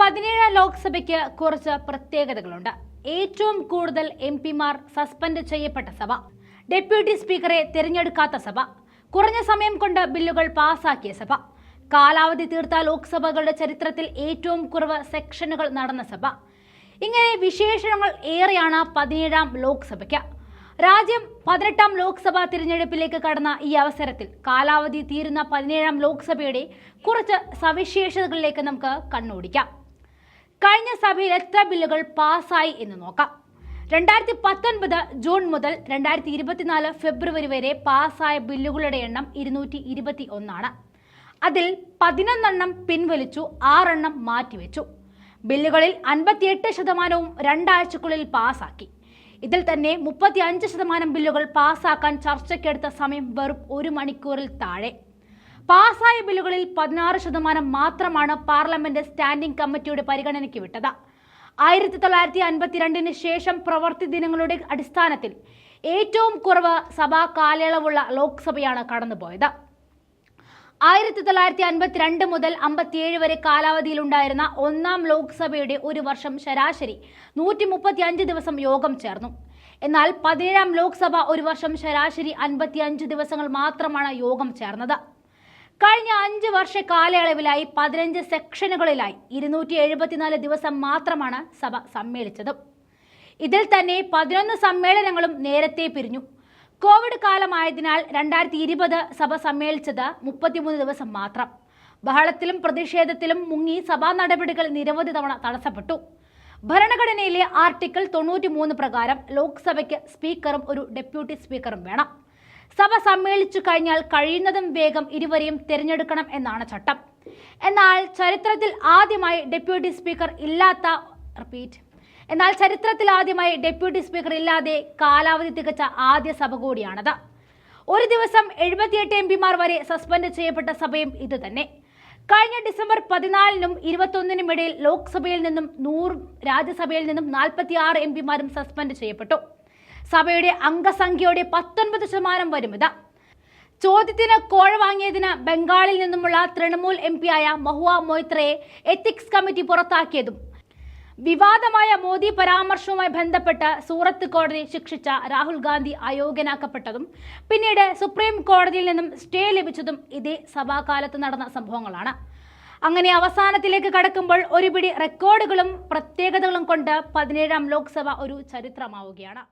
പതിനേഴാം ലോക്സഭയ്ക്ക് കുറച്ച് പ്രത്യേകതകളുണ്ട്. ഏറ്റവും കൂടുതൽ എം പിമാർ സസ്പെൻഡ് ചെയ്യപ്പെട്ട സഭ ഡെപ്യൂട്ടി സ്പീക്കറെ തിരഞ്ഞെടുക്കാത്ത സഭ കുറഞ്ഞ സമയം കൊണ്ട് ബില്ലുകൾ പാസാക്കിയ സഭ കാലാവധി തീർത്ത ലോക്സഭകളുടെ ചരിത്രത്തിൽ ഏറ്റവും കുറവ് സെക്ഷനുകൾ നടന്ന സഭ. ഇങ്ങനെ വിശേഷണങ്ങൾ ഏറെയാണ് പതിനേഴാം ലോക്സഭയ്ക്ക്. രാജ്യം പതിനെട്ടാം ലോക്സഭാ തിരഞ്ഞെടുപ്പിലേക്ക് കടന്ന ഈ അവസരത്തിൽ കാലാവധി തീരുന്ന പതിനേഴാം ലോക്സഭയുടെ കുറച്ച് സവിശേഷതകളിലേക്ക് നമുക്ക് കണ്ണോടിക്കാം. കഴിഞ്ഞ സഭയിൽ എത്ര ബില്ലുകൾ പാസ്സായി എന്ന് നോക്കാം. രണ്ടായിരത്തി പത്തൊൻപത് ജൂൺ മുതൽ രണ്ടായിരത്തി ഇരുപത്തിനാല് ഫെബ്രുവരി വരെ പാസ്സായ ബില്ലുകളുടെ എണ്ണം ഇരുന്നൂറ്റി ഇരുപത്തി ഒന്നാണ് അതിൽ പതിനൊന്നെണ്ണം പിൻവലിച്ചു ആറെണ്ണം മാറ്റിവെച്ചു. ബില്ലുകളിൽ അൻപത്തിയെട്ട് ശതമാനവും രണ്ടാഴ്ചക്കുള്ളിൽ പാസാക്കി ഇതിൽ തന്നെ മുപ്പത്തി അഞ്ച് ശതമാനം ബില്ലുകൾ പാസാക്കാൻ ചർച്ചയ്ക്കെടുത്ത സമയം വെറും ഒരു മണിക്കൂറിൽ താഴെ. പാസ്സായ ബില്ലുകളിൽ പതിനാറ് ശതമാനം മാത്രമാണ് പാർലമെന്റ് സ്റ്റാൻഡിംഗ് കമ്മിറ്റിയുടെ പരിഗണനയ്ക്ക് വിട്ടത്. ആയിരത്തി തൊള്ളായിരത്തി അൻപത്തിരണ്ടിന് ശേഷം പ്രവർത്തി ദിനങ്ങളുടെ അടിസ്ഥാനത്തിൽ ഏറ്റവും കുറവ് സഭാ കാലയളവുള്ള ലോക്സഭയാണ് കടന്നുപോയത്. ആയിരത്തി തൊള്ളായിരത്തി അൻപത്തിരണ്ട് മുതൽ അമ്പത്തിയേഴ് വരെ കാലാവധിയിലുണ്ടായിരുന്ന ഒന്നാം ലോക്സഭയുടെ ഒരു വർഷം ശരാശരി നൂറ്റി മുപ്പത്തി അഞ്ച് ദിവസം യോഗം ചേർന്നു. എന്നാൽ പതിനേഴാം ലോക്സഭ ഒരു വർഷം ശരാശരി അൻപത്തിയഞ്ച് ദിവസങ്ങൾ മാത്രമാണ് യോഗം ചേർന്നത്. കഴിഞ്ഞ അഞ്ച് വർഷ കാലയളവിലായി പതിനഞ്ച് സെക്ഷനുകളിലായി ഇരുന്നൂറ്റി എഴുപത്തിനാല് ദിവസം മാത്രമാണ് സഭ സമ്മേളിച്ചത്. ഇതിൽ തന്നെ പതിനൊന്ന് സമ്മേളനങ്ങളും നേരത്തെ പിരിഞ്ഞു. കോവിഡ് കാലമായതിനാൽ രണ്ടായിരത്തി ഇരുപത് സഭ സമ്മേളിച്ചത് മുപ്പത്തിമൂന്ന് ദിവസം മാത്രം. ബഹളത്തിലും പ്രതിഷേധത്തിലും മുങ്ങി സഭാ നടപടികൾ നിരവധി തവണ തടസ്സപ്പെട്ടു. ഭരണഘടനയിലെ ആർട്ടിക്കിൾ തൊണ്ണൂറ്റി മൂന്ന് പ്രകാരം ലോക്സഭയ്ക്ക് സ്പീക്കറും ഒരു ഡെപ്യൂട്ടി സ്പീക്കറും വേണം. സഭ സമ്മേളിച്ചു കഴിഞ്ഞാൽ കഴിയുന്നതും വേഗം ഇരുവരെയും തിരഞ്ഞെടുക്കണം എന്നാണ് ചട്ടം. എന്നാൽ ചരിത്രത്തിൽ ആദ്യമായി ഡെപ്യൂട്ടി സ്പീക്കർ ഇല്ലാത്ത റിപ്പീറ്റ് എന്നാൽ ചരിത്രത്തിൽ ആദ്യമായി ഡെപ്യൂട്ടി സ്പീക്കർ ഇല്ലാതെ കാലാവധി തികച്ച ആദ്യ സഭ കൂടിയാണത്. ഒരു ദിവസം എഴുപത്തിയെട്ട് എം പിമാർ വരെ സസ്പെൻഡ് ചെയ്യപ്പെട്ട സഭയും ഇത് തന്നെ കഴിഞ്ഞ ഡിസംബർ പതിനാലിനും ഇരുപത്തൊന്നിനും ഇടയിൽ ലോക്സഭയിൽ നിന്നും നൂറും രാജ്യസഭയിൽ നിന്നും നാൽപ്പത്തി ആറ് എം പിമാരും സസ്പെൻഡ് ചെയ്യപ്പെട്ടു. സഭയുടെ അംഗസംഖ്യയുടെ പത്തൊൻപത് ശതമാനം വരും ഇത്. ചോദ്യത്തിന് കോഴ വാങ്ങിയതിന് ബംഗാളിൽ നിന്നുമുള്ള തൃണമൂൽ എം ആയ മഹുവ മൊയ്ത്രയെ എത്തിക്സ് കമ്മിറ്റി പുറത്താക്കിയതും. വിവാദമായ മോദി പരാമർശവുമായി ബന്ധപ്പെട്ട് സൂറത്ത് കോടതി ശിക്ഷിച്ച രാഹുൽ ഗാന്ധി അയോഗ്യനാക്കപ്പെട്ടതും പിന്നീട് സുപ്രീം കോടതിയിൽ നിന്നും സ്റ്റേ ലഭിച്ചതും ഇതേ സഭാകാലത്ത് നടന്ന സംഭവങ്ങളാണ്. അങ്ങനെ അവസാനത്തിലേക്ക് കടക്കുമ്പോൾ ഒരുപിടി റെക്കോർഡുകളും പ്രത്യേകതകളും കൊണ്ട് പതിനേഴാം ലോക്സഭ ഒരു ചരിത്രമാവുകയാണ്.